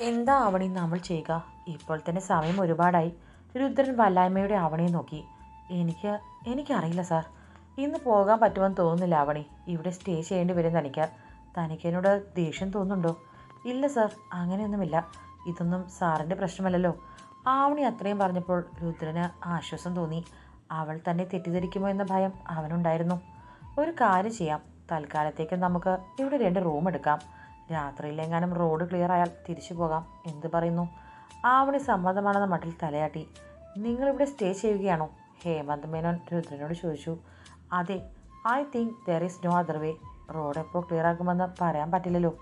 എന്താ അവണി നമ്മൾ ചെയ്യുക? ഇപ്പോൾ തന്നെ സമയം ഒരുപാടായി. രുദ്രൻ വല്ലായ്മയുടെ അവണിയെ നോക്കി. എനിക്ക് എനിക്കറിയില്ല സാർ. ഇന്ന് പോകാൻ പറ്റുമെന്ന് തോന്നുന്നില്ല അവണി ഇവിടെ സ്റ്റേ ചെയ്യേണ്ടി വരും തനിക്ക്. തനിക്കതിനോട് ദേഷ്യം തോന്നുന്നുണ്ടോ? ഇല്ല സാർ അങ്ങനെയൊന്നുമില്ല. ഇതൊന്നും സാറിന്റെ പ്രശ്നമല്ലല്ലോ. ആവണി അത്രയും പറഞ്ഞപ്പോൾ രുദ്രന് ആശ്വാസം തോന്നി. അവൾ തന്നെ തെറ്റിദ്ധരിക്കുമോ എന്ന ഭയം അവനുണ്ടായിരുന്നു. ഒരു കാര്യം ചെയ്യാം. തൽക്കാലത്തേക്ക് നമുക്ക് ഇവിടെ രണ്ട് റൂം എടുക്കാം. രാത്രിയിലെങ്ങാനും റോഡ് ക്ലിയർ ആയാൽ തിരിച്ചു പോകാം. എന്ത് പറയുന്നു? ആവണി സമ്മതമാണെന്ന മട്ടിൽ തലയാട്ടി. നിങ്ങളിവിടെ സ്റ്റേ ചെയ്യുകയാണോ? ഹേമന്ത് മേനോൻ രുദ്രനോട് ചോദിച്ചു. അതെ I think there is no other way road എപ്പോൾ ക്ലിയർ ആക്കുമെന്ന് പറയാൻ പറ്റില്ലല്ലോ.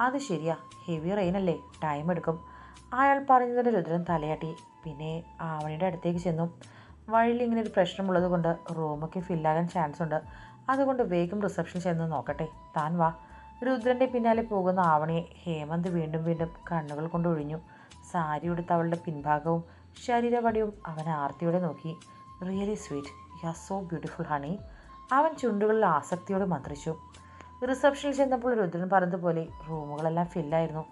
അത് ശരിയാ ഹെവി റെയിൻ അല്ലേ ടൈം എടുക്കും. അയാൾ പറഞ്ഞതിന് രുദ്രൻ തലയാട്ടി. പിന്നെ ആവണിയുടെ അടുത്തേക്ക് ചെന്നു. വഴിയിൽ ഇങ്ങനെ ഒരു പ്രശ്നമുള്ളത് കൊണ്ട് റൂമൊക്കെ ഫില്ലാകാൻ ചാൻസ് ഉണ്ട്. അതുകൊണ്ട് വേഗം റിസപ്ഷൻ ചെന്ന് നോക്കട്ടെ. താൻ വാ. രുദ്രന്റെ പിന്നാലെ പോകുന്ന ആവണിയെ ഹേമന്ത് വീണ്ടും വീണ്ടും കണ്ണുകൾ കൊണ്ട് ഒഴിഞ്ഞു. സാരി ഉടുത്ത അവളുടെ പിൻഭാഗവും ശരീരവടിയും അവൻ ആർത്തിയോടെ നോക്കി. Really sweet you are so beautiful honey അവൻ ചുണ്ടുകളിൽ ആസക്തിയോടെ മന്ത്രിച്ചു. റിസപ്ഷനിൽ ചെന്നപ്പോൾ രുദ്രൻ പറഞ്ഞതുപോലെ റൂമുകളെല്ലാം ഫില്ലായിരുന്നു.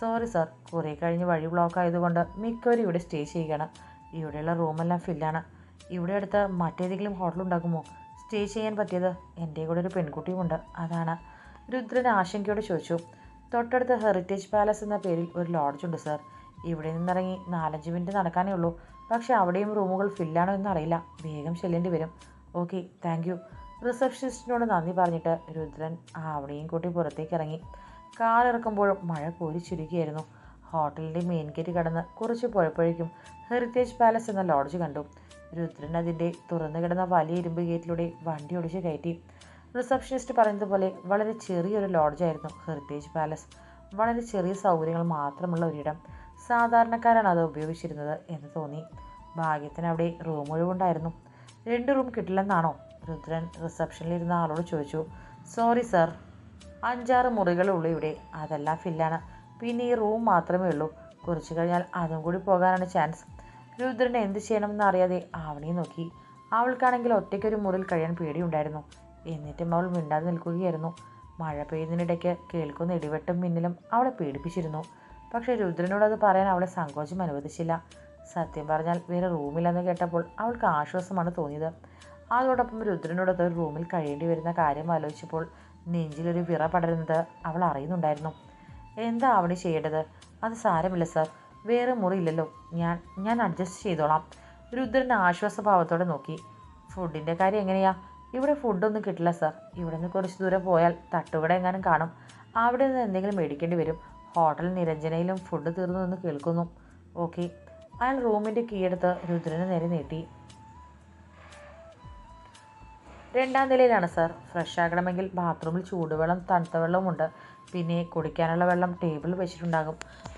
സോറി സാർ കുറേ കഴിഞ്ഞ് വഴി ബ്ലോക്ക് ആയതുകൊണ്ട് മിക്കവരും ഇവിടെ സ്റ്റേ ചെയ്യുകയാണ്. ഇവിടെയുള്ള റൂമെല്ലാം ഫില്ലാണ്. ഇവിടെ അടുത്ത് മറ്റേതെങ്കിലും ഹോട്ടൽ ഉണ്ടാക്കുമോ? സ്റ്റേ ചെയ്യാൻ പറ്റിയത് എന്റെ കൂടെ ഒരു പെൺകുട്ടിയുമുണ്ട്. അതാണ്. രുദ്രൻ ആശങ്കയോടെ ചോദിച്ചു തൊട്ടടുത്ത ഹെറിറ്റേജ് പാലസ് എന്ന പേരിൽ ഒരു ലോഡ്ജ് ഉണ്ട് സർ ഇവിടെ നിന്നിറങ്ങി നാലഞ്ച് മിനിറ്റ് നടക്കാനേ ഉള്ളൂ. പക്ഷേ അവിടെയും റൂമുകൾ ഫില്ലാണോ എന്നറിയില്ല വേഗം ചെല്ലേണ്ടി വരും. ഓക്കെ താങ്ക് യു റിസപ്ഷനിസ്റ്റിനോട് നന്ദി പറഞ്ഞിട്ട് രുദ്രൻ അവിടെയും കൂട്ടി പുറത്തേക്ക് ഇറങ്ങി. കാർ ഇറക്കുമ്പോഴും മഴ കോരി ചുരുക്കിയായിരുന്നു ഹോട്ടലിന്റെ മെയിൻ ഗേറ്റ് കടന്ന് കുറച്ച് പോയപ്പോഴേക്കും ഹെറിറ്റേജ് പാലസ് എന്ന ലോഡ്ജ് കണ്ടു. രുദ്രൻ അതിന്റെ തുറന്നു കിടന്ന വലിയ ഇരുമ്പ് ഗേറ്റിലൂടെ വണ്ടി ഒടിച്ച് കയറ്റി. റിസപ്ഷനിസ്റ്റ് പറയുന്നത് പോലെ വളരെ ചെറിയൊരു ലോഡ്ജായിരുന്നു ഹെറിറ്റേജ് പാലസ്. വളരെ ചെറിയ സൗകര്യങ്ങൾ മാത്രമുള്ള ഒരിടം. സാധാരണക്കാരാണ് അത് ഉപയോഗിച്ചിരുന്നത് എന്ന് തോന്നി. ഭാഗ്യത്തിന് അവിടെ റൂം ഒഴിവുണ്ടായിരുന്നു. രണ്ട് റൂം കിട്ടില്ലെന്നാണോ? രുദ്രൻ റിസപ്ഷനിലിരുന്ന ആളോട് ചോദിച്ചു. Sorry sir. അഞ്ചാറ് മുറികളുള്ളൂ ഇവിടെ. അതെല്ലാം ഫില്ലാണ്. പിന്നെ ഈ റൂം മാത്രമേ ഉള്ളൂ. കുറച്ച് കഴിഞ്ഞാൽ അതും കൂടി പോകാനാണ് ചാൻസ്. രുദ്രൻ എന്ത് ചെയ്യണമെന്ന് അറിയാതെ ആവണിയെ നോക്കി. അവൾക്കാണെങ്കിൽ ഒറ്റയ്ക്കൊരു മുറിയിൽ കഴിയാൻ പേടിയുണ്ടായിരുന്നു. എന്നിട്ടും അവൾ മിണ്ടാതെ നിൽക്കുകയായിരുന്നു. മഴ പെയ്യുന്നതിനിടയ്ക്ക് കേൾക്കുന്ന ഇടിവെട്ടും മിന്നലും അവളെ പേടിപ്പിച്ചിരുന്നു പക്ഷേ രുദ്രനോട് അത് പറയാൻ അവളെ സങ്കോചം അനുവദിച്ചില്ല. സത്യം പറഞ്ഞാൽ വേറെ റൂമില്ലെന്ന് കേട്ടപ്പോൾ അവൾക്ക് ആശ്വാസമാണ് തോന്നിയത്. അതോടൊപ്പം രുദ്രനോടൊത്ത് ഒരു റൂമിൽ കഴിയേണ്ടി വരുന്ന കാര്യം ആലോചിച്ചപ്പോൾ നെഞ്ചിലൊരു വിറ പടരുന്നത് അവൾ അറിയുന്നുണ്ടായിരുന്നു. എന്താ അവിടെ ചെയ്യേണ്ടത്? അത് സാരമില്ല സർ. വേറെ മുറിയില്ലല്ലോ. ഞാൻ ഞാൻ അഡ്ജസ്റ്റ് ചെയ്തോളാം. രുദ്രൻ ആശ്വാസഭാവത്തോടെ നോക്കി. ഫുഡിന്റെ കാര്യം എങ്ങനെയാ? ഇവിടെ ഫുഡൊന്നും കിട്ടില്ല സാർ ഇവിടെ നിന്ന് കുറച്ച് ദൂരം പോയാൽ തട്ടുകട എങ്ങാനും കാണും. അവിടെ നിന്ന് എന്തെങ്കിലും മേടിക്കേണ്ടി വരും. ഹോട്ടൽ നിരഞ്ജനയിലും ഫുഡ് തീർന്നു എന്ന് കേൾക്കുന്നു. ഓക്കെ അയാൾ റൂമിന്റെ കീയെടുത്ത് രുദ്രന് നേരെ നീട്ടി. രണ്ടാം നിലയിലാണ് സാർ ഫ്രഷ് ആകണമെങ്കിൽ ബാത്റൂമിൽ ചൂടുവെള്ളം തണുത്ത വെള്ളവുമുണ്ട് പിന്നെ കുടിക്കാനുള്ള വെള്ളം ടേബിളിൽ വെച്ചിട്ടുണ്ടാകും.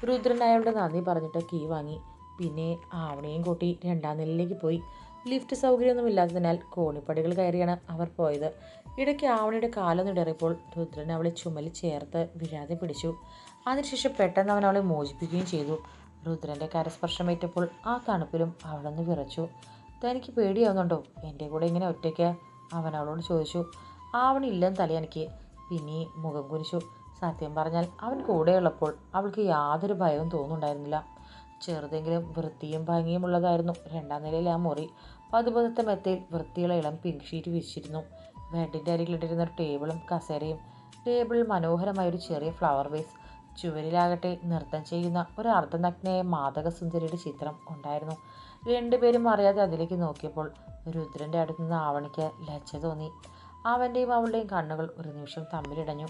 രുദ്രൻ അയാളുടെ നന്ദി പറഞ്ഞിട്ട് കീ വാങ്ങി. പിന്നെ ആവണയും കൂട്ടി രണ്ടാം നിലയിലേക്ക് പോയി. ലിഫ്റ്റ് സൗകര്യമൊന്നും ഇല്ലാത്തതിനാൽ കോണിപ്പടികൾ കയറിയാണ് അവർ പോയത്. ഇടയ്ക്ക് ആവണിയുടെ കാലൊന്നിടറിയപ്പോൾ രുദ്രൻ അവളെ ചുമലി ചേർത്ത് വിഴാതെ പിടിച്ചു. അതിനുശേഷം പെട്ടെന്ന് അവൻ അവളെ മോചിപ്പിക്കുകയും ചെയ്തു. രുദ്രന്റെ കരസ്പർശമേറ്റപ്പോൾ ആ തണുപ്പിലും അവളൊന്ന് വിറച്ചു. തനിക്ക് പേടിയാവുന്നുണ്ടോ? എന്റെ കൂടെ ഇങ്ങനെ ഒറ്റയ്ക്ക്? അവൻ അവളോട് ചോദിച്ചു. ആവണി ഇല്ലെന്ന് തലയനക്ക്. പിന്നെ മുഖം കുനിച്ചു. സത്യം പറഞ്ഞാൽ അവൻ കൂടെയുള്ളപ്പോൾ അവൾക്ക് യാതൊരു ഭയവും തോന്നുന്നുണ്ടായിരുന്നില്ല. ചെറുതെങ്കിലും വൃത്തിയും ഭംഗിയും ഉള്ളതായിരുന്നു. രണ്ടാം നിലയിലെ ആ മുറി പതുപതുത്ത മെത്തയിൽ വൃത്തിയുള്ള ഇളം പിങ്ക് ഷീറ്റ് വിരിച്ചിരുന്നു. ബെഡിന്റെ അരികിലിട്ടിരുന്ന ഒരു ടേബിളും കസേരയും ടേബിളിൽ മനോഹരമായ ഒരു ചെറിയ ഫ്ലവർ വേസ് ചുവരിലാകട്ടെ നൃത്തം ചെയ്യുന്ന ഒരു അർദ്ധനഗ്നയായ മാതകസുന്ദരിയുടെ ചിത്രം ഉണ്ടായിരുന്നു. രണ്ടുപേരും അറിയാതെ അതിലേക്ക് നോക്കിയപ്പോൾ രുദ്രന്റെ അടുത്ത് നിന്ന് ആവണിക്ക് ലജ്ജ തോന്നി. അവന്റെയും അവളുടെയും കണ്ണുകൾ ഒരു നിമിഷം തമ്മിലിടഞ്ഞു.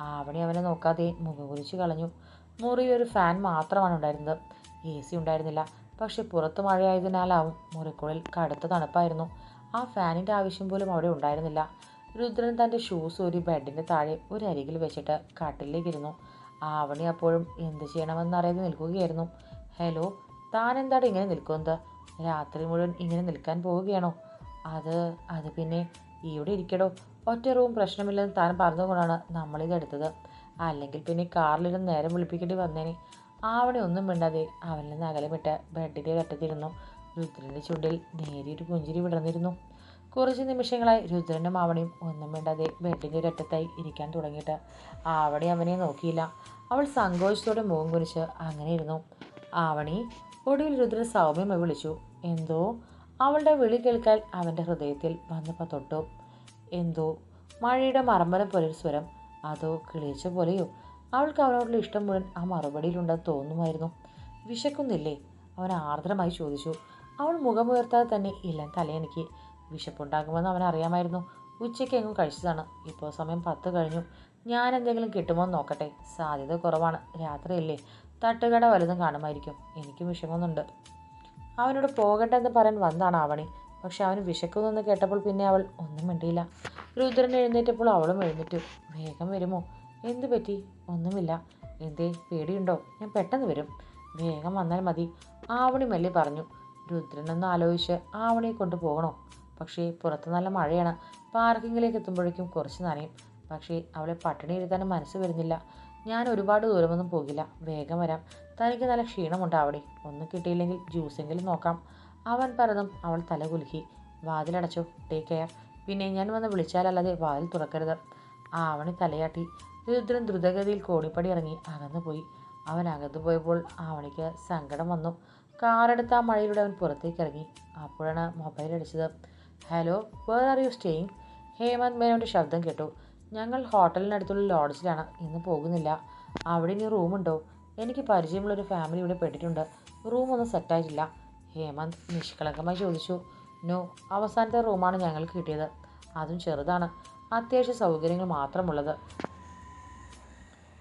ആവണി അവനെ നോക്കാതെ മുഖം കുരിച്ചു കളഞ്ഞു. മുറിയൊരു ഒരു ഫാൻ മാത്രമാണ് ഉണ്ടായിരുന്നത്. എ സി ഉണ്ടായിരുന്നില്ല. പക്ഷെ പുറത്ത് മഴയായതിനാലാവും മുറിക്കുള്ളിൽ കടുത്ത തണുപ്പായിരുന്നു. ആ ഫാനിന്റെ ആവശ്യം പോലും അവിടെ ഉണ്ടായിരുന്നില്ല. രുദ്രൻ തന്റെ ഷൂസ് ഒരു ബെഡിന്റെ താഴെ ഒരു അരികിൽ വെച്ചിട്ട് കട്ടിലേക്കിരുന്നു ആവണി അപ്പോഴും എന്ത് ചെയ്യണമെന്നറിയാതെ നിൽക്കുകയായിരുന്നു. ഹലോ താൻ എന്താണ് ഇങ്ങനെ നിൽക്കുന്നത്? രാത്രി മുഴുവൻ ഇങ്ങനെ നിൽക്കാൻ പോവുകയാണോ? അത് അത് പിന്നെ ഇവിടെ ഇരിക്കടോ. ഒറ്റ റൂം പ്രശ്നമില്ലെന്ന് താൻ പറഞ്ഞതുകൊണ്ടാണ് നമ്മളിത് എടുത്തത്. അല്ലെങ്കിൽ പിന്നെ കാറിലിരുന്ന് നേരം വിളിപ്പിക്കേണ്ടി വന്നേനെ. ആവണി ഒന്നും മിണ്ടാതെ അവനിൽ നിന്ന് അകലമിട്ട് ബെഡിന്റെ ഒരറ്റത്തിരുന്നു രുദ്രന്റെ ചുണ്ടിൽ നേരിയൊരു പുഞ്ചിരി വിടർന്നിരുന്നു. കുറച്ച് നിമിഷങ്ങളായി രുദ്രനും ആവണിയും ഒന്നും മിണ്ടാതെ ബെഡിന്റെ ഒരറ്റത്തായി ഇരിക്കാൻ തുടങ്ങിയിട്ട്. ആവണി അവനെ നോക്കിയില്ല. അവൾ സങ്കോചത്തോടെ മുഖം കുറിച്ച് അങ്ങനെ ഇരുന്നു. ആവണി ഒടുവിൽ രുദ്രൻ സൗമ്യമായി വിളിച്ചു. എന്തോ? അവളുടെ വിളി കേൾക്കാൻ അവന്റെ ഹൃദയത്തിൽ വന്നപ്പോൾ തൊട്ടു. എന്തോ? മഴയുടെ മർമ്മരം പോലൊരു സ്വരം. അതോ കിളിച്ച പോലെയോ? അവൾക്ക് അവനോടുള്ള ഇഷ്ടം മുഴുവൻ ആ മറുപടിയിലുണ്ടെന്ന് തോന്നുമായിരുന്നു. വിശക്കുന്നില്ലേ? അവൻ ആർദ്രമായി ചോദിച്ചു. അവൾ മുഖമുയർത്താതെ തന്നെ ഇല്ല തലയെനിക്ക് വിശപ്പുണ്ടാകുമെന്ന് അവൻ അറിയാമായിരുന്നു. ഉച്ചയ്ക്ക് എങ്ങും കഴിച്ചതാണ്. ഇപ്പോൾ സമയം പത്ത് കഴിഞ്ഞു. ഞാൻ എന്തെങ്കിലും കിട്ടുമോ എന്ന് നോക്കട്ടെ. സാധ്യത കുറവാണ്. രാത്രിയല്ലേ. തട്ടുകട വലുതും കാണുമായിരിക്കും. എനിക്കും വിഷമമൊന്നുണ്ട്. അവനോട് പോകണ്ടെന്ന് പറയാൻ വന്നാണ് ആവണി. പക്ഷെ അവന് വിശക്കുന്നെന്ന് കേട്ടപ്പോൾ പിന്നെ അവൾ ഒന്നും മിണ്ടിയില്ല. രുദ്രൻ എഴുന്നേറ്റപ്പോൾ അവളും എഴുന്നേറ്റു. വേഗം വരുമോ? എന്തു പറ്റി? ഒന്നുമില്ല. എന്തേ പേടിയുണ്ടോ? ഞാൻ പെട്ടെന്ന് വരും. വേഗം വന്നാൽ മതി. ആവണി മെല്ലെ പറഞ്ഞു. രുദ്രനൊന്ന് ആലോചിച്ച് ആവണിയെ കൊണ്ട് പോകണോ? പക്ഷേ പുറത്ത് നല്ല മഴയാണ്. പാർക്കിങ്ങിലേക്ക് എത്തുമ്പോഴേക്കും കുറച്ച് നനയും. പക്ഷേ അവളെ പട്ടിണി ഇരുത്താനും മനസ്സ് വരുന്നില്ല. ഞാൻ ഒരുപാട് ദൂരമൊന്നും പോകില്ല. വേഗം വരാം. തനിക്ക് നല്ല ക്ഷീണമുണ്ട് അവിടെ ഒന്നും കിട്ടിയില്ലെങ്കിൽ ജ്യൂസെങ്കിലും നോക്കാം. അവൻ പറഞ്ഞതും അവൾ തല കുലുക്കി. വാതിലടച്ചോ. ടേക്ക് കെയർ പിന്നെ ഞാൻ വന്ന് വിളിച്ചാലല്ലാതെ വാതിൽ തുറക്കരുത്. ആവണി തലയാട്ടി. രുദ്രൻ ദ്രുതഗതിയിൽ കോണിപ്പടി ഇറങ്ങി അകന്നു പോയി. അവൻ അകത്തു പോയപ്പോൾ ആവണിക്ക് സങ്കടം വന്നു. കാറെടുത്ത് ആ മഴയിലൂടെ അവൻ പുറത്തേക്ക് ഇറങ്ങി. അപ്പോഴാണ് മൊബൈൽ അടിച്ചത്. Hello where are you staying Hemant മേനോന്റെ ശബ്ദം കേട്ടു. ഞങ്ങൾ ഹോട്ടലിനടുത്തുള്ള ലോഡ്ജിലാണ്. ഇന്ന് പോകുന്നില്ല. അവിടെ ഇനി റൂമുണ്ടോ എനിക്ക് പരിചയമുള്ളൊരു ഫാമിലി ഇവിടെ പെട്ടിട്ടുണ്ട്. റൂമൊന്നും സെറ്റായിട്ടില്ല ഹേമന്ത് നിഷ്കളങ്കമായി ചോദിച്ചു. നോ അവസാനത്തെ റൂമാണ് ഞങ്ങൾക്ക് കിട്ടിയത്. അതും ചെറുതാണ്. അത്യാവശ്യ സൗകര്യങ്ങൾ മാത്രമുള്ളത്.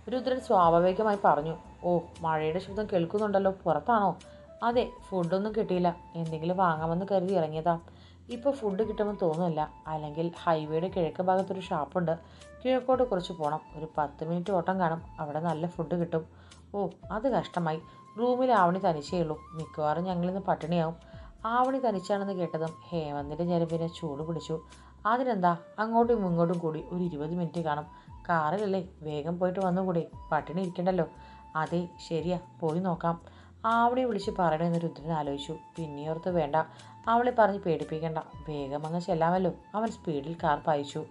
രുദ്രൻ സ്വാഭാവികമായി പറഞ്ഞു ഓ മഴയുടെ ശബ്ദം കേൾക്കുന്നുണ്ടല്ലോ പുറത്താണോ? അതെ ഫുഡൊന്നും കിട്ടിയില്ല. എന്തെങ്കിലും വാങ്ങാമെന്ന് കരുതി ഇറങ്ങിയതാ. ഇപ്പോൾ ഫുഡ് കിട്ടുമെന്ന് തോന്നുന്നില്ല. അല്ലെങ്കിൽ ഹൈവേയുടെ കിഴക്ക് ഭാഗത്തൊരു ഷാപ്പുണ്ട് കിഴക്കോട്ട് കുറച്ച് പോകണം ഒരു പത്ത് മിനിറ്റ് ഓട്ടം കാണും. അവിടെ നല്ല ഫുഡ് കിട്ടും. ഓ അത് കഷ്ടമായി. റൂമിൽ ആവണി തനിച്ചേ ഉള്ളൂ. മിക്കവാറും ഞങ്ങളിന്ന് പട്ടിണിയാവും. ആവണി തനിച്ചാണെന്ന് കേട്ടതും ഹേമന്തിന്റെ ഞരമ്പിനെ ചൂട് പിടിച്ചു. അതിനെന്താ? അങ്ങോട്ടും ഇങ്ങോട്ടും കൂടി ഒരു ഇരുപത് മിനിറ്റ് കാണും. കാറിലല്ലേ? വേഗം പോയിട്ട് വന്നുകൂടെ പട്ടിണി ഇരിക്കണ്ടല്ലോ. അതെ ശരിയാ. പോയി നോക്കാം. ആവണി വിളിച്ച് പറയണമെന്ന് രുദ്രൻ ആലോചിച്ചു. പിന്നെയോർത്ത് വേണ്ട. അവളെ പറഞ്ഞ് പേടിപ്പിക്കണ്ട. വേഗം അങ്ങ് ചെല്ലാമല്ലോ. അവൻ സ്പീഡിൽ കാർ പായിച്ചു.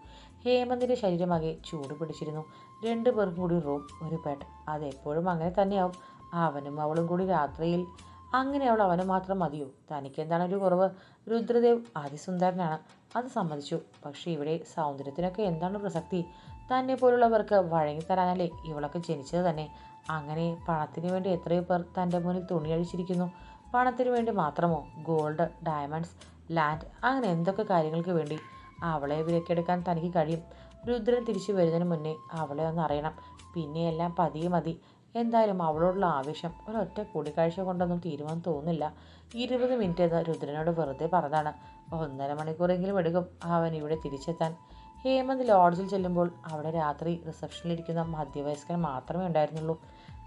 ഹേമന്തിന്റെ ശരീരമകെ ചൂട് പിടിച്ചിരുന്നു. രണ്ടു പേർക്കും കൂടി റൂം ഒരു ബെഡ് അതെപ്പോഴും അങ്ങനെ തന്നെയാവും. അവനും അവളും കൂടി രാത്രിയിൽ. അങ്ങനെ അവൾ അവന് മാത്രം മതിയോ? തനിക്കെന്താണ് ഒരു കുറവ്? രുദ്രദേവ് അതിസുന്ദരനാണ്. അത് സമ്മതിച്ചു. പക്ഷേ ഇവിടെ സൗന്ദര്യത്തിനൊക്കെ എന്താണ് പ്രസക്തി? തന്നെ പോലുള്ളവർക്ക് വഴങ്ങി തരാനല്ലേ ഇവളൊക്കെ ജനിച്ചത് തന്നെ. അങ്ങനെ പണത്തിന് വേണ്ടി എത്രയോ പേർ തന്റെ മുന്നിൽ തുണിയഴിച്ചിരിക്കുന്നു പണത്തിന് വേണ്ടി മാത്രമോ? ഗോൾഡ് ഡയമണ്ട്സ് ലാൻഡ് അങ്ങനെ എന്തൊക്കെ കാര്യങ്ങൾക്ക് വേണ്ടി അവളെ വിലക്കെടുക്കാൻ തനിക്ക് കഴിയും. രുദ്രൻ തിരിച്ചു വരുന്നതിന് മുന്നേ അവളെ ഒന്ന് അറിയണം. പിന്നെ എല്ലാം പതിയെ മതി. എന്തായാലും അവളോടുള്ള ആവേശം ഒരൊറ്റ കൂടിക്കാഴ്ച കൊണ്ടൊന്നും തീരുമാനം തോന്നില്ല ഇരുപത് മിനിറ്റ് എന്ന് രുദ്രനോട് വെറുതെ പറഞ്ഞതാണ്. ഒന്നര മണിക്കൂറെങ്കിലും എടുക്കും അവൻ ഇവിടെ തിരിച്ചെത്താൻ. ഹേമന്ത് ലോഡ്ജിൽ ചെല്ലുമ്പോൾ അവിടെ രാത്രി റിസപ്ഷനിലിരിക്കുന്ന മധ്യവയസ്കൻ മാത്രമേ ഉണ്ടായിരുന്നുള്ളൂ.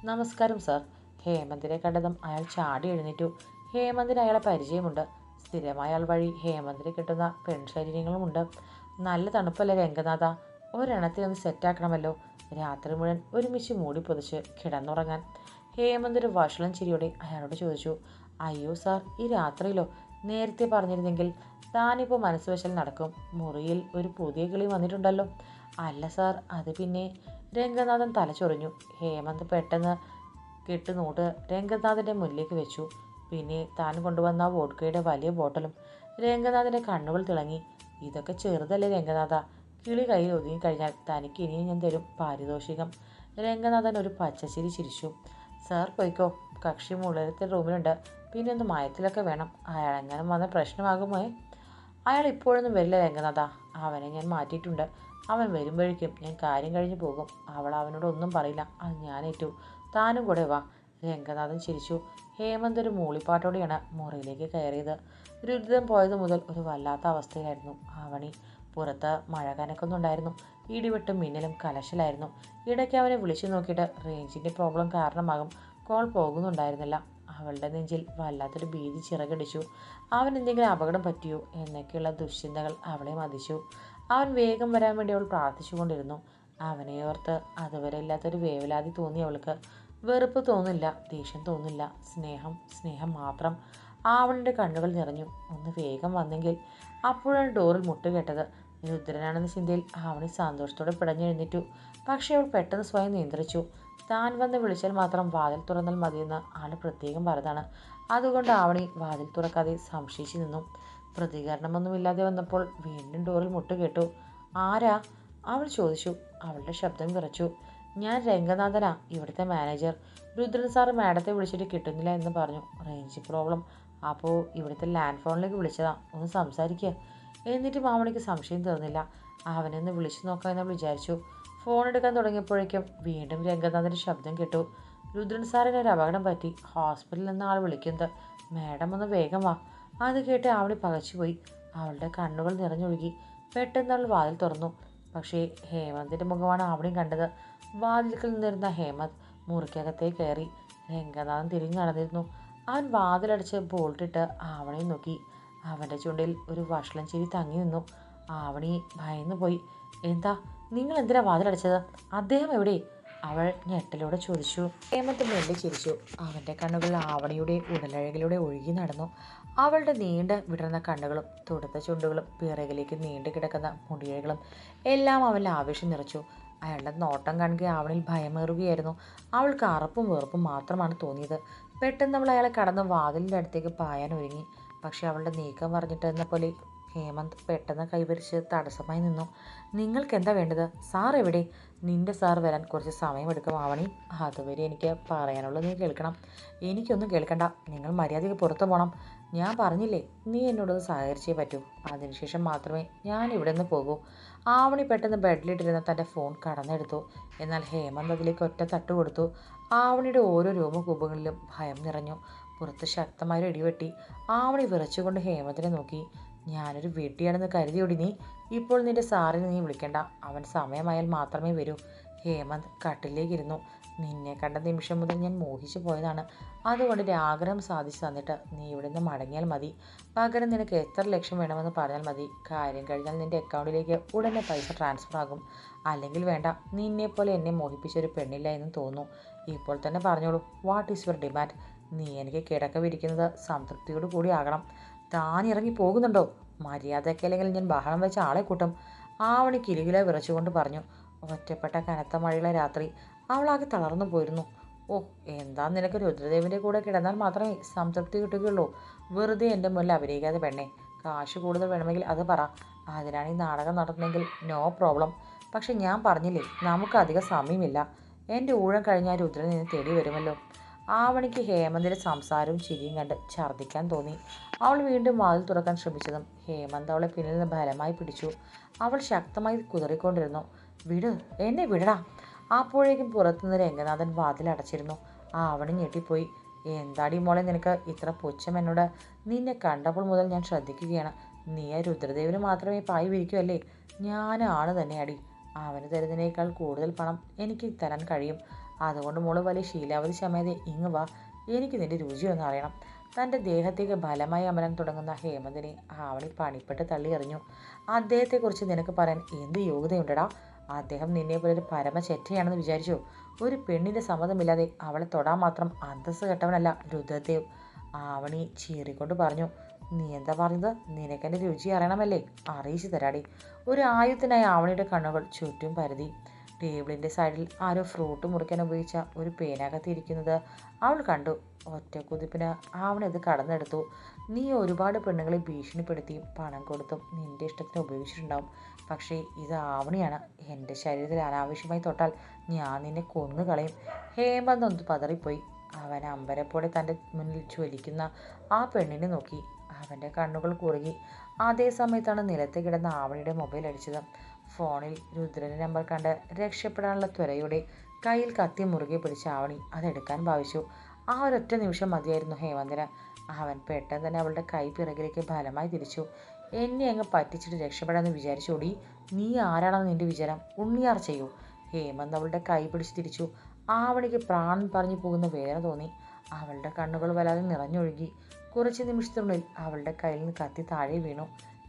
നമസ്കാരം സർ. ഹേമന്തിനെ കണ്ടതും അയാൾ ചാടി എഴുന്നേറ്റു. ഹേമന്തിന് അയാളെ പരിചയമുണ്ട്. സ്ഥിരമായ ആൾ വഴി ഹേമന്തിന് കിട്ടുന്ന പെൺശരീരങ്ങളുമുണ്ട് നല്ല തണുപ്പല്ലേ രംഗനാഥ? ഒരെണ്ണത്തെ ഒന്ന് സെറ്റാക്കണമല്ലോ രാത്രി മുഴുവൻ ഒരുമിച്ച് മൂടി പൊതിച്ച് കിടന്നുറങ്ങാൻ. ഹേമന്ത് ഒരു വഷളം ചിരിയോടെ അയാളോട് ചോദിച്ചു അയ്യോ സാർ ഈ രാത്രിയിലോ? നേരത്തെ പറഞ്ഞിരുന്നെങ്കിൽ താനിപ്പോൾ മനസ്സ് വശൽ നടക്കും. മുറിയിൽ ഒരു പുതിയ കിളി വന്നിട്ടുണ്ടല്ലോ. അല്ല സാർ അത് പിന്നെ രംഗനാഥൻ തലച്ചൊറിഞ്ഞു. ഹേമന്ത് പെട്ടെന്ന് കെട്ടുനോട്ട് രംഗനാഥന്റെ മുന്നിലേക്ക് വെച്ചു. പിന്നെ താൻ കൊണ്ടുവന്ന വോഡ്കയുടെ വലിയ ബോട്ടലും രംഗനാഥന്റെ കണ്ണുകൾ തിളങ്ങി. ഇതൊക്കെ ചെറുതല്ലേ രംഗനാഥ? കിളി കയ്യിൽ ഒതുങ്ങിക്കഴിഞ്ഞാൽ തനിക്ക് ഇനിയും ഞാൻ തരും പാരിതോഷികം. രംഗനാഥൻ ഒരു പച്ചച്ചിരി ചിരിച്ചു. സാർ പോയിക്കോ. കക്ഷി മുള്ളരത്തെ റൂമിലുണ്ട്. പിന്നെ ഒന്ന് മയത്തിലൊക്കെ വേണം. അയാൾ എങ്ങനെ വന്ന പ്രശ്നമാകുമോ അയാൾ ഇപ്പോഴൊന്നും വരില്ല രംഗനാഥ. അവനെ ഞാൻ മാറ്റിയിട്ടുണ്ട്. അവൻ വരുമ്പോഴേക്കും ഞാൻ കാര്യം കഴിഞ്ഞ് പോകും. അവൾ അവനോട് ഒന്നും പറയില്ല. അത് ഞാനേറ്റു താനും കൂടെ വാ. രംഗനാഥൻ ചിരിച്ചു. ഹേമന്ത് ഒരു മൂളിപ്പാട്ടോടെയാണ് മുറിയിലേക്ക് കയറിയത്. രുദ്രം പോയത് മുതൽ ഒരു വല്ലാത്ത അവസ്ഥയിലായിരുന്നു. ആവണി പുറത്ത് മഴ കനക്കുന്നുണ്ടായിരുന്നു. ഇടിവെട്ടും മിന്നലും കലശലായിരുന്നു. ഇടയ്ക്ക് അവനെ വിളിച്ചു നോക്കിയിട്ട് റേഞ്ചിന്റെ പ്രോബ്ലം കാരണമാകും. കോൾ പോകുന്നുണ്ടായിരുന്നില്ല. അവളുടെ നെഞ്ചിൽ വല്ലാത്തൊരു ഭീതി ചിറകടിച്ചു. അവൻ എന്തെങ്കിലും അപകടം പറ്റിയോ? എന്നൊക്കെയുള്ള ദുശ്ചിന്തകൾ അവളെ മതിച്ചു. അവൻ വേഗം വരാൻ വേണ്ടി അവൾ പ്രാർത്ഥിച്ചുകൊണ്ടിരുന്നു. അവനെ ഓർത്ത് അതുവരെ ഇല്ലാത്തൊരു വേവലാതി തോന്നി അവൾക്ക്. വെറുപ്പ് തോന്നില്ല ദേഷ്യം തോന്നില്ല സ്നേഹം സ്നേഹം മാത്രം. അവളുടെ കണ്ണുകൾ നിറഞ്ഞു. ഒന്ന് വേഗം വന്നെങ്കിൽ. അപ്പോഴാണ് ഡോറിൽ മുട്ടുകേട്ടത് രുദ്രനാണെന്ന ചിന്തയിൽ ആവണി സന്തോഷത്തോടെ പിടഞ്ഞെഴുന്നേറ്റു. പക്ഷേ അവൾ പെട്ടെന്ന് സ്വയം നിയന്ത്രിച്ചു. താൻ വന്ന് വിളിച്ചാൽ മാത്രം വാതിൽ തുറന്നാൽ മതിയെന്ന് ആൾ പ്രത്യേകം പറഞ്ഞതാണ്. അതുകൊണ്ട് ആവണി വാതിൽ തുറക്കാതെ സംശയിച്ചു നിന്നു. പ്രതികരണമൊന്നുമില്ലാതെ വന്നപ്പോൾ വീണ്ടും ഡോറിൽ മുട്ട് കേട്ടു. ആരാ? അവൾ ചോദിച്ചു. അവളുടെ ശബ്ദം വിറച്ചു. ഞാൻ രംഗനാഥനാ ഇവിടുത്തെ മാനേജർ. രുദ്രൻ സാർ മാഡത്തെ വിളിച്ചിട്ട് കിട്ടുന്നില്ല എന്ന് പറഞ്ഞു. Range problem. അപ്പോൾ ഇവിടുത്തെ ലാൻഡ് ഫോണിലേക്ക് വിളിച്ചതാ. ഒന്ന് സംസാരിക്കുക എന്നിട്ടും മാമണിക്ക് സംശയം തീർന്നില്ല. അവനൊന്ന് വിളിച്ചു നോക്കാമെന്ന് അവൾ വിചാരിച്ചു. ഫോൺ എടുക്കാൻ തുടങ്ങിയപ്പോഴേക്കും വീണ്ടും രംഗനാഥന്റെ ശബ്ദം കേട്ടു. രുദ്രൻ സാറിന് ഒരു അപകടം പറ്റി. ഹോസ്പിറ്റലിൽ നിന്ന് ആൾ വിളിക്കുന്നത് മാഡം ഒന്ന് വേഗം വാ. അത് കേട്ട് അവളി പകച്ചുപോയി അവളുടെ കണ്ണുകൾ നിറഞ്ഞൊഴുകി. പെട്ടെന്ന് അവൾ വാതിൽ തുറന്നു. പക്ഷേ ഹേമന്തിന്റെ മുഖമാണ് അവളെയും കണ്ടത്. വാതിൽക്കൽ നിന്നിരുന്ന ഹേമന്ത് മുറിക്കകത്തേക്ക് കയറി. രംഗനാഥൻ തിരിഞ്ഞു നടന്നിരുന്നു. അവൻ വാതിലടച്ച് ബോൾട്ടിട്ട് ആവണയെ നോക്കി. അവന്റെ ചുണ്ടിൽ ഒരു വഷളം ചിരി തങ്ങി നിന്നു. ആവണി ഭയന്നു പോയി എന്താ? നിങ്ങൾ എന്തിനാ വാതിലടച്ചത്? അദ്ദേഹം എവിടെ? അവൾ ഞെട്ടലോടെ ചോദിച്ചു. ഹേമന്ത് മെല്ലെ ചിരിച്ചു. അവന്റെ കണ്ണുകൾ ആവണിയുടെ ഉടലഴകിലൂടെ ഒഴുകി നടന്നു. അവളുടെ നീണ്ട വിടർന്ന കണ്ണുകളും തുടുത്ത ചുണ്ടുകളും പിറകിലേക്ക് നീണ്ടു കിടക്കുന്ന മുടിയഴകളും എല്ലാം അവന്റെ ആവേശം നിറച്ചു. അയാളുടെ നോട്ടം കാണുക ആവണിൽ ഭയമേറുകയായിരുന്നു. അവൾക്ക് അറപ്പും വെറുപ്പും മാത്രമാണ് തോന്നിയത്. പെട്ടെന്ന് അവൾ അയാളെ കടന്ന് വാതിലിന്റെ അടുത്തേക്ക് പായാൻ ഒരുങ്ങി. പക്ഷേ അവളുടെ നീക്കം പറഞ്ഞിട്ട് എന്ന പോലെ ഹേമന്ത് പെട്ടെന്ന് കൈവരിച്ച് തടസ്സമായി നിന്നു. നിങ്ങൾക്ക് എന്താ വേണ്ടത്? സാർ എവിടെ? നിന്റെ സാർ വരാൻ കുറച്ച് സമയമെടുക്കും ആവണി. അതുവരെ എനിക്ക് പറയാനുള്ളത് നീ കേൾക്കണം. എനിക്കൊന്നും കേൾക്കണ്ട. നിങ്ങൾ മര്യാദയ്ക്ക് പുറത്തു പോകണം ഞാൻ പറഞ്ഞില്ലേ നീ എന്നോടൊന്ന് സഹകരിച്ചേ പറ്റൂ. അതിനുശേഷം മാത്രമേ ഞാൻ ഇവിടെ നിന്ന് പോകൂ. ആവണി പെട്ടെന്ന് ബെഡിലിട്ടിരുന്ന തന്റെ ഫോൺ കടന്നെടുത്തു. എന്നാൽ ഹേമന്ത് അതിലേക്ക് ഒറ്റ തട്ട് കൊടുത്തു. ആവണിയുടെ ഓരോ രൂപകൂപങ്ങളിലും ഭയം നിറഞ്ഞു. പുറത്ത് ശക്തമായൊരു ഇടിവെട്ടി. ആവണി വിറച്ചുകൊണ്ട് ഹേമന്തിനെ നോക്കി. ഞാനൊരു വീട്ടിയാണെന്ന് കരുതിയോടി നീ. ഇപ്പോൾ നിന്റെ സാറിനെ നീ വിളിക്കണ്ട. അവൻ സമയമായാൽ മാത്രമേ വരൂ. ഹേമന്ത് കട്ടിലേക്കിരുന്നു. നിന്നെ കണ്ട നിമിഷം മുതൽ ഞാൻ മോഹിച്ചു പോയതാണ്. അതുകൊണ്ട് എന്റെ ആഗ്രഹം സാധിച്ചു തന്നിട്ട് നീ ഇവിടെ നിന്ന് മടങ്ങിയാൽ മതി. പകരം നിനക്ക് എത്ര ലക്ഷം വേണമെന്ന് പറഞ്ഞാൽ മതി. കാര്യം കഴിഞ്ഞാൽ നിന്റെ അക്കൗണ്ടിലേക്ക് ഉടനെ പൈസ ട്രാൻസ്ഫർ ആകും. അല്ലെങ്കിൽ വേണ്ട. നിന്നെപ്പോലെ എന്നെ മോഹിപ്പിച്ച ഒരു പെണ്ണില്ല എന്ന് തോന്നുന്നു. ഇപ്പോൾ തന്നെ പറഞ്ഞോളൂ. വാട്ട് ഈസ് യുവർ ഡിമാൻഡ് നീ എനിക്ക് കിടക്ക വിരിക്കുന്നത് സംതൃപ്തിയോട് കൂടി ആകണം. താൻ ഇറങ്ങി പോകുന്നുണ്ടോ മര്യാദയ്ക്ക് അല്ലെങ്കിൽ ഞാൻ ബഹളം വെച്ച ആളെ കൂട്ടും. ആവണി കിലുകില വിറച്ചുകൊണ്ട് പറഞ്ഞു. ഒറ്റപ്പെട്ട കനത്ത മഴയുള്ള രാത്രി അവളാകെ തളർന്നു പോയിരുന്നു. ഓ എന്താ നിനക്ക് രുദ്രദേവിന്റെ കൂടെ കിടന്നാൽ മാത്രമേ സംതൃപ്തി കിട്ടുകയുള്ളൂ? വെറുതെ എന്റെ മുന്നിൽ അഭിനയിക്കാതെ പെണ്ണേ. കാശ് കൂടുതൽ വേണമെങ്കിൽ അത് പറ. അതിനാണ് ഈ നാടകം നടത്തുന്നെങ്കിൽ നോ പ്രോബ്ലം പക്ഷെ ഞാൻ പറഞ്ഞില്ലേ നമുക്ക് അധികം സമയമില്ല. എന്റെ ഊഴം കഴിഞ്ഞാൽ രുദ്രൻ നിന്ന് തേടി വരുമല്ലോ. ആവണിക്ക് ഹേമന്തിന്റെ സംസാരവും ചിരിയും കണ്ട് ഛർദ്ദിക്കാൻ തോന്നി. അവൾ വീണ്ടും വാതിൽ തുറക്കാൻ ശ്രമിച്ചതും ഹേമന്ത് അവളെ പിന്നിൽ നിന്ന് ബലമായി പിടിച്ചു. അവൾ ശക്തമായി കുതറിക്കൊണ്ടിരുന്നു. വിട് എന്നെ വിടടാ. അപ്പോഴേക്കും പുറത്തുനിന്ന് രംഗനാഥൻ വാതിൽ അടച്ചിരുന്നു. ആവണി ഞെട്ടിപ്പോയി. എന്താടി മോളെ നിനക്ക് ഇത്ര പുച്ഛം എന്നോട്? നിന്നെ കണ്ടപ്പോൾ മുതൽ ഞാൻ ശ്രദ്ധിക്കുകയാണ്. നീ ആ രുദ്രദേവിന് മാത്രമേ പായി വിരിക്കുമല്ലേ ഞാൻ ആണ് തന്നെയാടി. അവന് തരുന്നതിനേക്കാൾ കൂടുതൽ പണം എനിക്ക് തരാൻ കഴിയും. അതുകൊണ്ട് മോൾ വലിയ ശീലാവതി സമയത്തെ ഇങ്ങ് വാ. എനിക്ക് നിന്റെ രുചി ഒന്ന് അറിയണം. തന്റെ ദേഹത്തേക്ക് ബലമായി അമരം തുടങ്ങുന്ന ഹേമന്തിനെ ആവണി പണിപ്പെട്ട് തള്ളി എറിഞ്ഞു. അദ്ദേഹത്തെക്കുറിച്ച് നിനക്ക് പറയാൻ എന്ത് യോഗ്യതയുണ്ടടാ? അദ്ദേഹം നിന്നെ പോലെ ഒരു പരമ ചെറ്റയാണെന്ന് വിചാരിച്ചു. ഒരു പെണ്ണിന്റെ സമ്മതമില്ലാതെ അവളെ തൊടാൻ മാത്രം അന്തസ് കെട്ടവനല്ല രുദ്രദേവ്. ആവണി ചീറിക്കൊണ്ട് പറഞ്ഞു നീ എന്താ പറഞ്ഞത്? നിനക്കെന്റെ രുചി അറിയണമല്ലേ? അറിയിച്ചു തരാടി. ഒരു ആയുധത്തിനായി ആവണിയുടെ കണ്ണുകൾ ചുറ്റും പരതി. ടേബിളിന്റെ സൈഡിൽ ആരോ ഫ്രൂട്ട് മുറിക്കാൻ ഉപയോഗിച്ച ഒരു പേനകത്തിരിക്കുന്നത് അവൾ കണ്ടു. ഒറ്റ കുതിപ്പിന് അവനത് കടന്നെടുത്തു. നീ ഒരുപാട് പെണ്ണുങ്ങളെ ഭീഷണിപ്പെടുത്തിയും പണം കൊടുത്തും നിന്റെ ഇഷ്ടത്തിന് ഉപയോഗിച്ചിട്ടുണ്ടാവും. പക്ഷേ ഇത് ആവണിയാണ്. എന്റെ ശരീരത്തിൽ അനാവശ്യമായി തൊട്ടാൽ ഞാൻ നിന്നെ കൊന്നു കളയും. ഹേമന്ത് പതറിപ്പോയി. അവൻ അമ്പരപ്പോടെ തന്റെ മുന്നിൽ ജ്വലിക്കുന്ന ആ പെണ്ണിനെ നോക്കി. അവന്റെ കണ്ണുകൾ കുറുകി. അതേ സമയത്താണ് നിലത്ത് കിടന്ന ആവണിയുടെ മൊബൈൽ അടിച്ചത്. ഫോണിൽ രുദ്രന്റെ നമ്പർ കണ്ട് രക്ഷപ്പെടാനുള്ള ത്വരയുടെ കയ്യിൽ കത്തി മുറുകെ പിടിച്ച ആവണി അതെടുക്കാൻ ഭാവിച്ചു. ആ ഒരൊറ്റ നിമിഷം മതിയായിരുന്നു ഹേമന്തിന്. അവൻ പെട്ടെന്ന് തന്നെ അവളുടെ കൈ പിറകിലേക്ക് ഫലമായി തിരിച്ചു. എന്നെ അങ്ങ് പറ്റിച്ചിട്ട് രക്ഷപ്പെടാമെന്ന് വിചാരിച്ചോടി. നീ ആരാണെന്ന് നിന്റെ വിചാരം ഉണ്ണിയാർ ചെയ്യൂ. ഹേമന്ത് അവളുടെ കൈ പിടിച്ച് തിരിച്ചു. ആവണിക്ക് പ്രാണൻ പറഞ്ഞു പോകുന്ന വേദന തോന്നി. അവളുടെ കണ്ണുകൾ വല്ലാതെ നിറഞ്ഞൊഴുകി. കുറച്ച് നിമിഷത്തിനുള്ളിൽ അവളുടെ കയ്യിൽ നിന്ന് കത്തി താഴെ വീണു.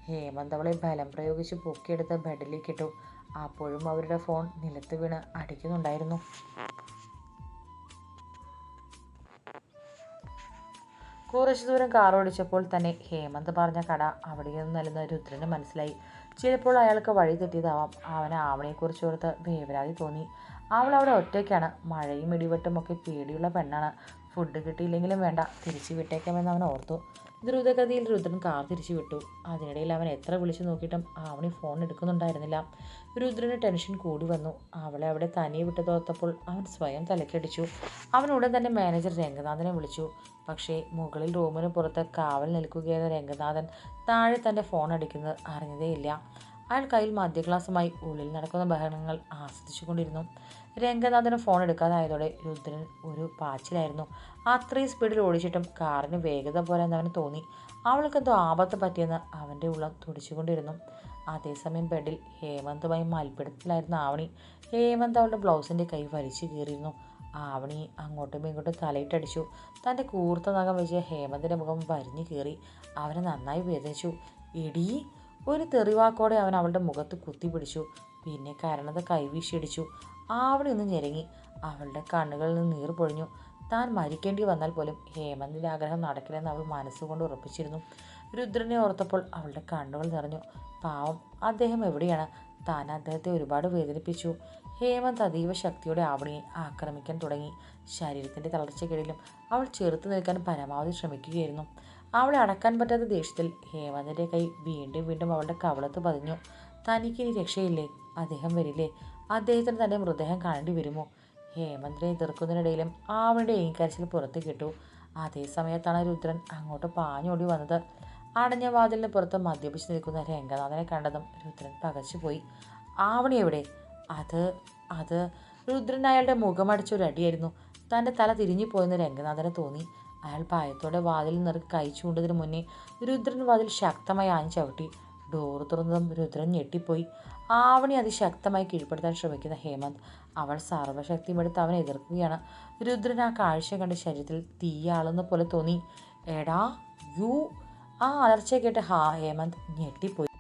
ഹേമന്ത് അവളെ ബലം പ്രയോഗിച്ച് പൊക്കിയെടുത്ത് ബെഡിലേക്ക് ഇട്ടു അപ്പോഴും അവരുടെ ഫോൺ നിലത്ത് വീണ് അടിക്കുന്നുണ്ടായിരുന്നു. കുറച്ചു ദൂരം കാർ ഓടിച്ചപ്പോൾ തന്നെ ഹേമന്ത് പറഞ്ഞ കട അവിടെ നിന്ന് നൽകുന്ന രുദ്രന് മനസ്സിലായി. ചിലപ്പോൾ അയാൾക്ക് വഴി തെറ്റിയതാവാം. അവന് ആവണയെക്കുറിച്ച് ഓർത്ത് വേവരാതി തോന്നി. അവൾ അവിടെ ഒറ്റയ്ക്കാണ്. മഴയും ഇടിവെട്ടും ഒക്കെ പേടിയുള്ള പെണ്ണാണ്. ഫുഡ് കിട്ടിയില്ലെങ്കിലും വേണ്ട. തിരിച്ചു വിട്ടേക്കാമെന്ന് അവൻ ഓർത്തു. ദ്രുതഗതിയിൽ രുദ്രൻ കാർ തിരിച്ചു വിട്ടു. അതിനിടയിൽ അവൻ എത്ര വിളിച്ചു നോക്കിയിട്ടും ആവണി ഫോൺ എടുക്കുന്നുണ്ടായിരുന്നില്ല. രുദ്രന് ടെൻഷൻ കൂടി വന്നു. അവളെ അവിടെ തനിയെ വിട്ടു തോർത്തപ്പോൾ അവൻ സ്വയം തലക്കടിച്ചു. അവൻ ഉടൻ തന്നെ മാനേജർ രംഗനാഥനെ വിളിച്ചു. പക്ഷേ മുകളിൽ റൂമിന് പുറത്ത് കാവൽ നിൽക്കുകയായിരുന്ന രംഗനാഥൻ താഴെ തന്റെ ഫോൺ അടിക്കുന്നത് അറിഞ്ഞതേയില്ല. അയാൾ കയ്യിൽ മധ്യക്ലാസ്സുമായി ഉള്ളിൽ നടക്കുന്ന ബഹളങ്ങൾ ആസ്വദിച്ചുകൊണ്ടിരുന്നു. രംഗനാഥന് ഫോൺ എടുക്കാതായതോടെ രുദ്രൻ ഒരു പാച്ചിലായിരുന്നു. അത്രയും സ്പീഡിൽ ഓടിച്ചിട്ടും കാറിന് വേഗത പോരാന്ന് അവന് തോന്നി. അവൾക്കെന്തോ ആപത്ത് പറ്റിയെന്ന് അവന്റെ ഉള്ളം തുടിച്ചുകൊണ്ടിരുന്നു. അതേസമയം ബെഡിൽ ഹേമന്തുമായി മൽപ്പിടത്തിലായിരുന്ന ആവണി ഹേമന്ത് അവളുടെ ബ്ലൗസിന്റെ കൈ വലിച്ചു കീറിയിരുന്നു. ആവണി അങ്ങോട്ടും ഇങ്ങോട്ടും തലയിട്ടടിച്ചു. തന്റെ കൂർത്ത നഖം വെച്ച് ഹേമന്തിന്റെ മുഖം വരിഞ്ഞു കീറി അവനെ നന്നായി വേദനിച്ചു. ഇടി ഒരു തെറിവാക്കോടെ അവൻ അവളുടെ മുഖത്ത് കുത്തിപ്പിടിച്ചു പിന്നെ കരണത് കൈവീശിയടിച്ചു. ആവണി ഒന്ന് ഞെരങ്ങി. അവളുടെ കണ്ണുകളിൽ നിന്ന് നീർ പൊഴിഞ്ഞു. താൻ മരിക്കേണ്ടി വന്നാൽ പോലും ഹേമന്തിന്റെ ആഗ്രഹം നടക്കില്ലെന്ന് അവൾ മനസ്സുകൊണ്ട് ഉറപ്പിച്ചിരുന്നു. രുദ്രനെ ഓർത്തപ്പോൾ അവളുടെ കണ്ണുകൾ നിറഞ്ഞു. പാവം അദ്ദേഹം എവിടെയാണ്? താൻ അദ്ദേഹത്തെ ഒരുപാട് വേദനിപ്പിച്ചു. ഹേമന്ത് അതീവ ശക്തിയോടെ ആവണിയെ ആക്രമിക്കാൻ തുടങ്ങി. ശരീരത്തിന്റെ തളർച്ചയ്ക്കിടയിലും അവൾ ചെറുത്തു നിൽക്കാൻ പരമാവധി ശ്രമിക്കുകയായിരുന്നു. അവളെ അടക്കാൻ പറ്റാത്ത ദേഷ്യത്തിൽ ഹേമന്തിന്റെ കൈ വീണ്ടും വീണ്ടും അവളുടെ കവളത്ത് പതിഞ്ഞു. തനിക്കിനി രക്ഷയില്ലേ? അദ്ദേഹം വരില്ലേ? അദ്ദേഹത്തിന് തന്റെ മൃതദേഹം കാണേണ്ടി വരുമോ? ഹേമന്തിനെ എതിർക്കുന്നതിനിടയിലും ആവളുടെ ഏങ്ങിക്കരച്ചിൽ പുറത്ത് കിട്ടു. അതേ സമയത്താണ് രുദ്രൻ അങ്ങോട്ട് പാഞ്ഞോടി വന്നത്. അടഞ്ഞ വാതിലിന് പുറത്ത് മദ്യപിച്ച് നിൽക്കുന്ന രംഗനാഥനെ കണ്ടതും രുദ്രൻ പകച്ചുപോയി ആവണി എവിടെ? അത് അത്. രുദ്രൻ അയാളുടെ മുഖമടിച്ചൊരു അടിയായിരുന്നു. തന്റെ തല തിരിഞ്ഞു പോയെന്ന് രംഗനാഥന് തോന്നി. അയാൾ ഭയത്തോടെ വാതിൽ നിറക്കി കൈ ചൂണ്ടതിന് മുന്നേ രുദ്രൻ വാതിൽ ശക്തമായി ആഞ്ഞു ചവിട്ടി ഡോർ തുറന്നതും രുദ്രൻ ഞെട്ടിപ്പോയി. ആവണി അതിശക്തമായി കീഴ്പ്പെടുത്താൻ ശ്രമിക്കുന്ന ഹേമന്ത് അവൾ സർവശക്തിയും എടുത്ത് അവനെ എതിർക്കുകയാണ്. രുദ്രൻ ആ കാഴ്ച കണ്ട് ശരീരത്തിൽ തീയാളുന്ന പോലെ തോന്നി. എടാ യു. ആ അലർച്ച കേട്ട് ഹാ ഹേമന്ത് ഞെട്ടിപ്പോയി.